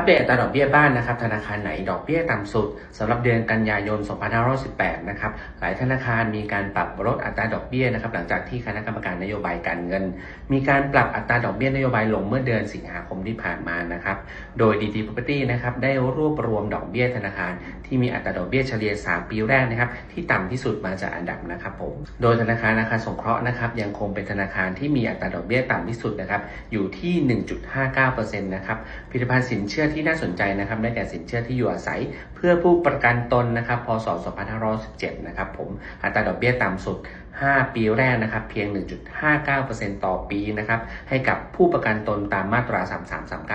อัปเดตตราดอกเบี้ยบ้านนะครับธนาคารไหนดอกเบี้ยต่ำสุดสำหรับเดือนกันยายน 2518 นะครับหลายธนาคารมีการปรับลดอัตราดอกเบี้ยนะครับหลังจากที่คณะกรรมการนโยบายการเงิน มีการปรับอัตราดอกเบี้ยนโยบายลงเมื่อเดือนสิงหาคมที่ผ่านมานะครับโดย DT Property นะครับได้รวบรวมดอกเบี้ยธนาคาร ที่มีอัตราดอกเบี้ยเฉลี่ย 3 ปีแรกนะครับที่ต่ำที่สุดมาจากอันดับนะครับผมโดยธนาคารอาคารสงเคราะห์นะครับยังคงเป็นธนาคารที่มีอัตราดอกเบี้ยต่ำที่สุดนะครับอยู่ที่ 1.59%นะครับผลิตภัณฑ์สินเชื่อที่น่าสนใจนะครับได้แก่สินเชื่อที่อยู่อาศัย เพื่อผู้ประกันตนนะครับพศ2517นะครับผมอัตราดอกเบี้ยต่ำสุด5 ปีแรกนะครับเพียง 1.59%ต่อปีนะครับให้กับผู้ประกันตนตามมาตรา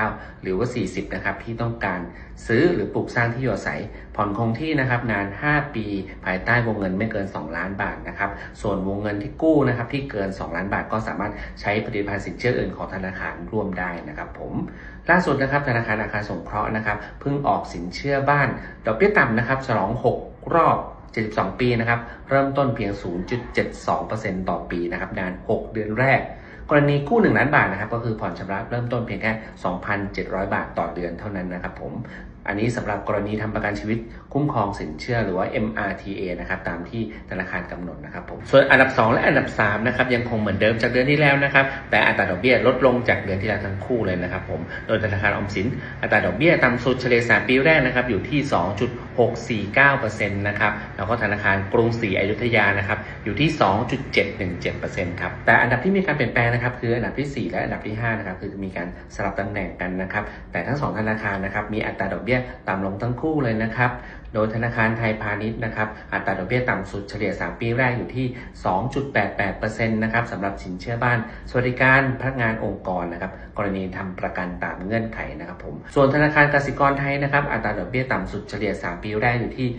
3339 หรือว่า 40 นะครับที่ต้องการซื้อหรือปลูกสร้างที่อยู่อาศัย ผ่อนคงที่นะครับนาน 5 ปี ภายใต้วงเงินไม่เกิน 2 ล้านบาทนะครับส่วนวงเงินที่กู้นะครับที่เกิน 2 ล้านบาทก็สามารถใช้ผลิตภัณฑ์สินเชื่ออื่นของธนาคารร่วมได้นะครับผมล่าสุดนะครับธนาคารอาคารสงเคราะห์นะครับเพิ่งออกสินเชื่อบ้านดอกเบี้ยต่ำนะครับฉลอง 6 รอบ 72 ปีนะครับ เริ่มต้นเพียง 0.72%ต่อปีนะครับนาน 6 เดือนแรก กรณีกู้ 1 ล้านบาทนะครับ ก็คือผ่อนชำระเริ่มต้นเพียงแค่ 2,700 บาทต่อเดือนเท่านั้นนะครับผม อันนี้สำหรับกรณีทำประกันชีวิตคุ้มครองสินเชื่อหรือว่า MRTA นะครับตามที่ธนาคารกำหนดนะครับผมส่วนอันดับ 2 และอันดับ3นะครับยังคงเหมือนเดิมจากเดือนที่แล้วนะครับแต่อัตราดอกเบี้ยลดลงจากเดือนที่แล้วทั้งคู่เลยนะครับผมโดยธนาคารออมสินอัตราดอกเบี้ยต่ำสุดเฉลี่ย3ปีแรกนะครับอยู่ที่ 2. 649%นะครับแล้วก็ธนาคารกรุงศรีอยุธยานะครับอยู่ที่ 2.717%ครับแต่อันดับที่มีการเปลี่ยนแปลงนะครับคืออันดับที่ 4 และอันดับที่5นะครับคือมีการสลับตำแหน่งกันนะครับแต่ทั้งสองธนาคารนะครับมีอัตราดอกเบี้ยต่ำลงทั้งคู่เลยนะครับโดยธนาคารไทยพาณิชย์นะครับอัตราดอกเบี้ยต่ำสุดเฉลี่ย 3 ปีแรกอยู่ที่ 2.88%นะครับสำหรับสินเชื่อบ้าน สวัสดิการพนักงานองค์กรนะครับกรณีทำประกันตามเงื่อนไขนะครับผมส่วนธนาคารกสิกรไทยนะครับอัตราดอกเบี้ยต่ำสุดเฉลี่ย 3ปีแรกอยู่ที่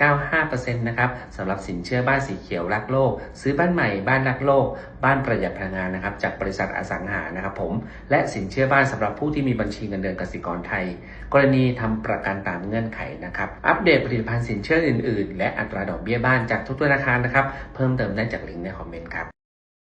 2.95%นะครับสำหรับสินเชื่อบ้านสีเขียวรักโลก ซื้อบ้านใหม่บ้านรักโลก บ้านประหยัดพลังงานนะครับจากบริษัทอสังหานะครับผมและสินเชื่อบ้านสำหรับผู้ที่มีบัญชีเงินเดือนกสิกรไทย กรณีทำประกันตามเงื่อนไขนะครับอัปเดตผลิตภัณฑ์สินเชื่ออื่น ๆ และอัตราดอกเบี้ยบ้านจากทุกธนาคารนะครับเพิ่มเติมได้จากลิงก์ในคอมเมนต์ครับ